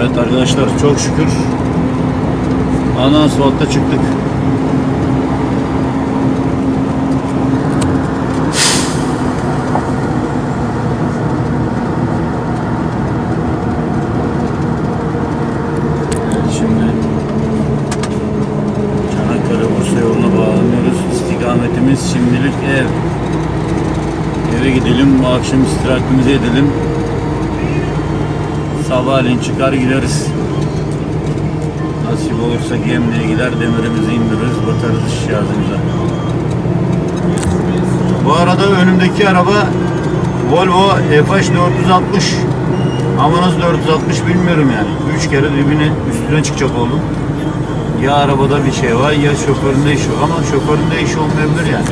Evet arkadaşlar çok şükür ana asfaltta çıktık. İstikametimiz şimdilik ev. Eve gidelim, bu akşam istirahatimizi edelim. Sabahleyin çıkar gideriz. Nasip olursa gemliğe gider demirimizi indiririz batarız iş yazımıza. Bu arada önümdeki araba Volvo FH 460 ama nasıl 460 bilmiyorum yani. Üç kere dibine üstüne çıkacak oldum. Ya arabada bir şey var ya şoföründe iş yok ama şoföründe iş olmayabilir yani.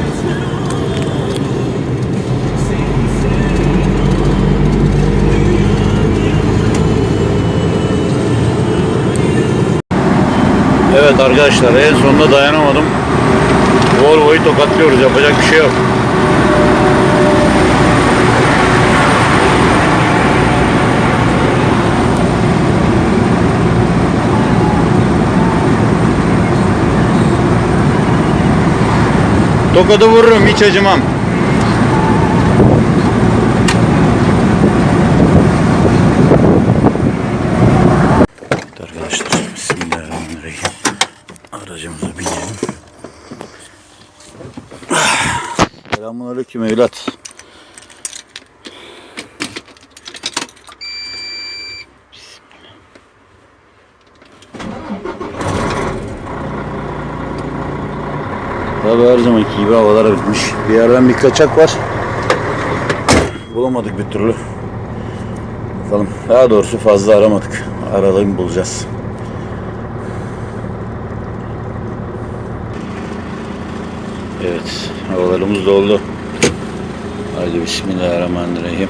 Evet arkadaşlar en sonunda dayanamadım. Volvo'yu tokatlıyoruz yapacak bir şey yok. Tokadı vururum hiç acımam. Evet arkadaşlar Bismillahirrahmanirrahim. Aracımıza binelim. Selamun aleyküm evlat. Tabi her zamanki gibi havalar bitmiş. Bir yerden bir kaçak var. Bulamadık bir türlü. Bakalım. Daha doğrusu fazla aramadık. Aralayım bulacağız. Evet. Havalarımız doldu. Haydi Bismillahirrahmanirrahim.